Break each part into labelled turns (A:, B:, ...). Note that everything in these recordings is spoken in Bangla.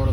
A: ওরা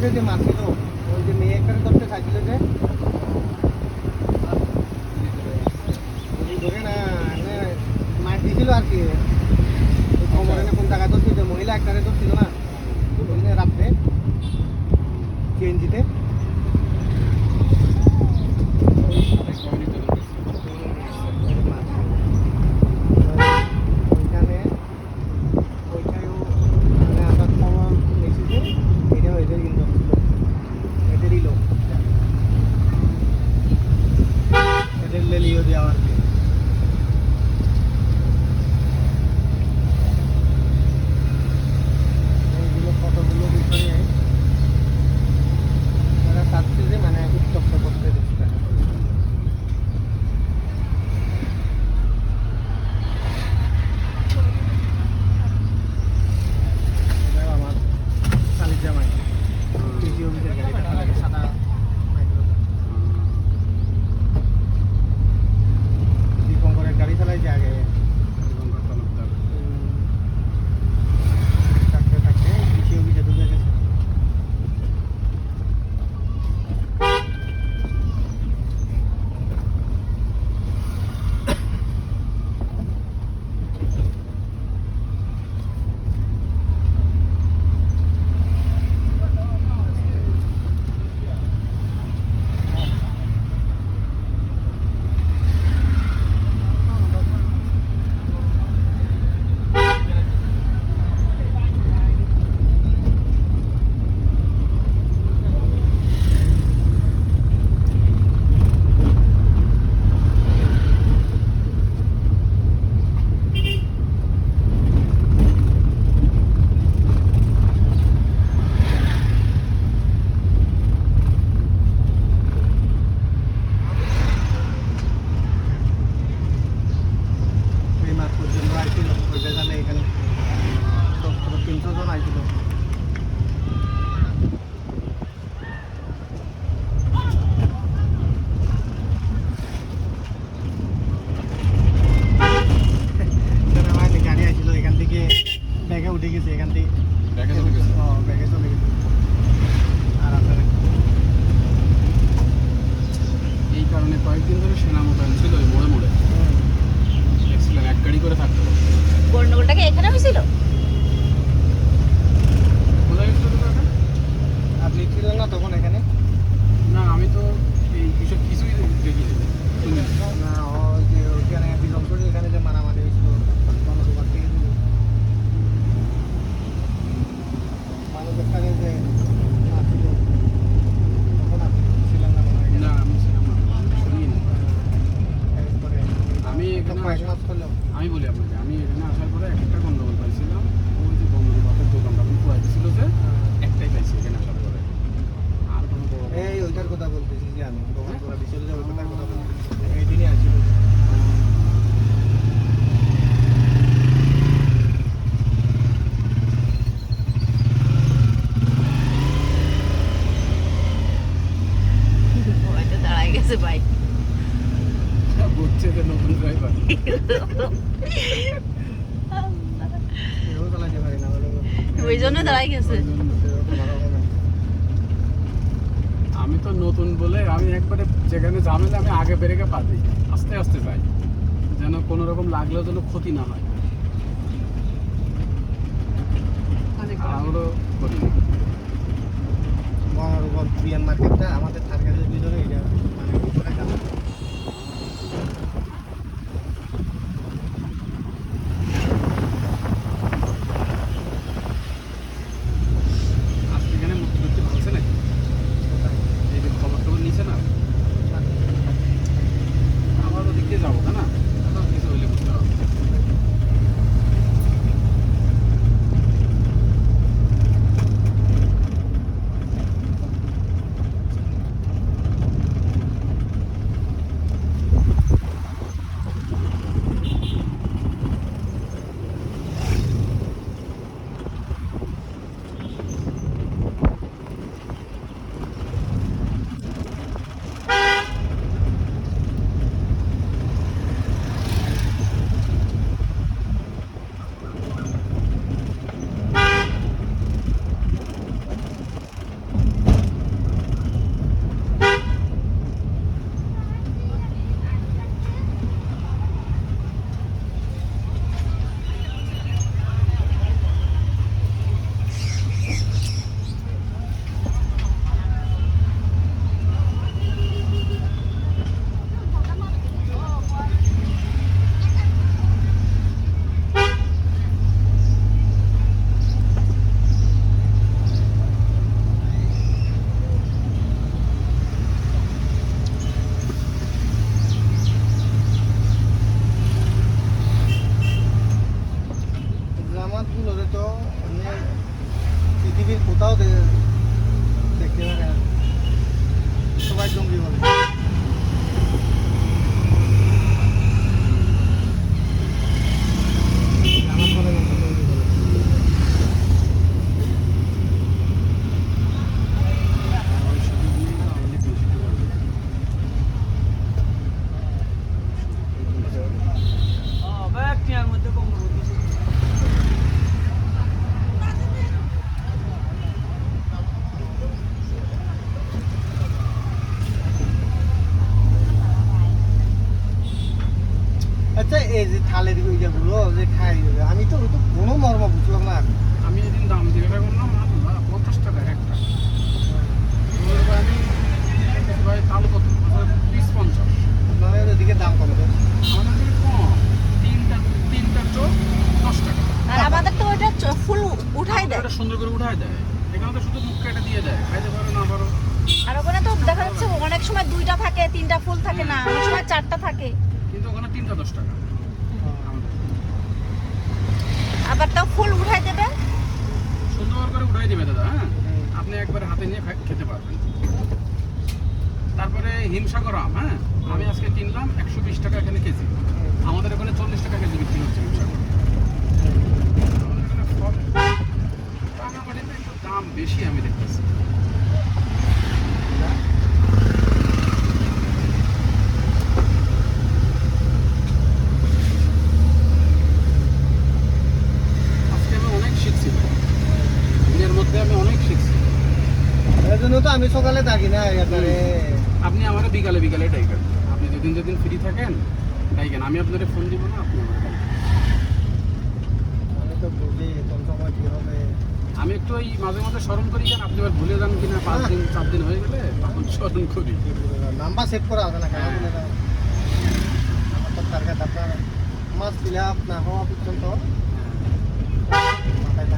A: ver de máquina. ওই
B: জন্য দাঁড়াই গেছে।
A: আমি তো নতুন বলে আমি একবারে যেখানে ঝামেলা আমি আগে বেরেকে গে আস্তে আস্তে যাই যেন কোনো রকম লাগলেও যেন ক্ষতি না হয়। তাড়াহুড়ো করি মনোরূপ
C: বিয়ান আমাদের টার্গেটের পিছনে এটা।
A: por acá. পৃথিবীর কোথাও দেখতে পাবে সবাই জঙ্গলি হবে।
C: হচ্ছে এই যে থালের ইয়েগুলো যে খাই আমি তো ওই তো কোনো মর্ম বুঝলাম না
A: আমি এদিন দাম জিজ্ঞাসা করলাম পঞ্চাশ টাকা একটা। আমি ভাই কত? পিস পঞ্চাশ।
C: আপনাদের ওদিকে দাম কত
A: আমাদের কম। তিনটা তিনটা চোখ দশ টাকা।
B: আর আমাদের তো ওটা ফুল উঠাই দেয়।
A: এটা সুন্দর করে উঠায় দেয়। এখানে তো শুধু মুখ কেটে দিয়ে দেয়। খাইতে পারো না পারো।
B: আর ওখানে তো দেখা যাচ্ছে অনেক সময় দুইটা থাকে তিনটা ফুল থাকে না অনেক সময় চারটা থাকে।
A: কিন্তু ওখানে তিনটা দশ টাকা।
B: আবার তাও ফুল উঠাই দেবে?
A: সুন্দর করে উঠাই দিবে দাদা হ্যাঁ? আপনি একবারে হাতে নিয়ে খেতে পারবেন। তারপরে হিমসাগর আম হ্যাঁ? আমি আজকে কিনলাম একশো বিশ টাকা এখানে কেজি। আমাদের এখানে চল্লিশ টাকা কেজি বিক্রি হচ্ছে হিমসাগর। আমাদের এখানে ফল রাঙামাটিতে একটু দাম বেশি আমি দেখতেছি আজকে আমি অনেক শিখছি ভাই। দিনের মধ্যে আমি অনেক শিখছি
C: এই সকালে থাকি না একেবারে
A: আপনি আমার বিকালে বিকালে ডাইকেন। আপনি যেদিন যেদিন ফ্রি থাকেন ডাইকেন। আমি আপনার ফোন দিব না আপনি আমার।
C: আমি তো বুঝি কোন সময় কি হবে?
A: আমি একটু ওই মাঝে মাঝে স্মরণ করি কেন আপনি এবার ভুলে যান কিনা পাঁচ দিন চার দিন হয়ে গেলে তখন স্মরণ করি।
C: নাম্বার সেভ করা আছে না কেন?
A: হ্যাঁ।
C: বলে আমার তো টার্গেট আপনার। না হওয়া পর্যন্ত।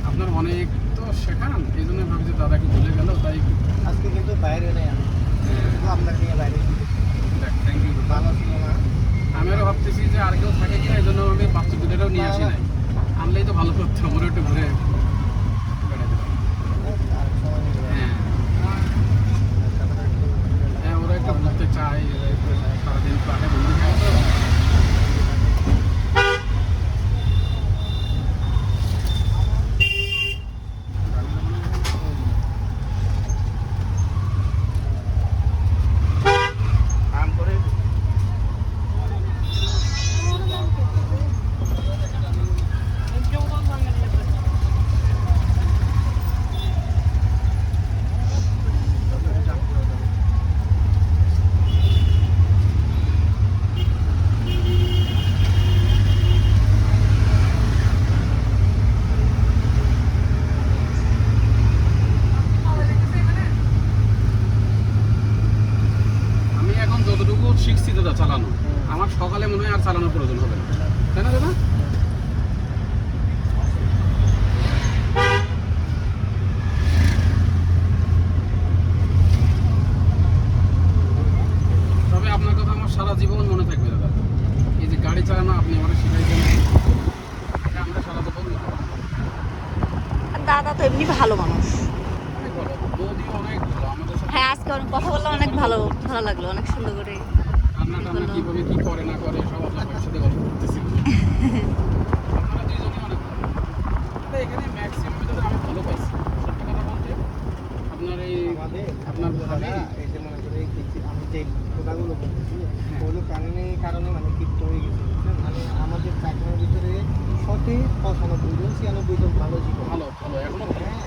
A: আপনার অনেক তো শেখান এই জন্য ভাবি যে দাদা কি ভুলে গেল তাই
C: আজকে কিন্তু বাইরে নেই আমি। শুধু আপনার নিয়ে বাইরে
A: দেখ, thank you.
C: ভালো না।
A: আমি আরও ভাবতেছি যে আর কেউ থাকে কিনা এই জন্য আমি বাচ্চা দুটাও নিয়ে আসি নাই। আনলেই তো ভালো করতে আমার একটু ঘুরে হ্যাঁ। হ্যাঁ ওরা একটু ঘুরতে চায় সারাদিন প্রাণে বন্ধু খায় তো আম করে আমি এখন যতটুকু শিখছি দাদা চালানো আমার সকালে মনে হয় আর চালানোর প্রয়োজন হবে না তাই না দাদা তবে আপনার কথা আমার সারা জীবন মনে থাকবে দাদা এই যে গাড়ি চালানো আপনি আমার শিখাইছেন এটা আমরা সারা জীবন মনে রাখব।
B: আর দাদা তো এমনি ভালো মানুষ। হ্যাঁ আজকে অনেক কথা বললাম অনেক ভালো ভালো লাগল অনেক সুন্দর করে।
A: রান্না টান্না করে না করে সব আপনার এই
C: আমাদের
A: আপনার
C: এই যে মনে করে আমি যে কথাগুলো বলতেছি
A: হ্যাঁ।
C: ওগুলো কারণে কারণে মানে ক্ষিপ্ত হয়ে গেছে? মানে আমাদের চাকরির ভিতরে সঠিক পঁচানব্বই জন, ছিয়ানব্বই জন ভালো
A: ভালো ভালো। এখনও
C: হ্যাঁ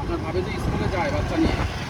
A: আপনার ভাবে যে স্কুলে যায় বাচ্চা নিয়ে।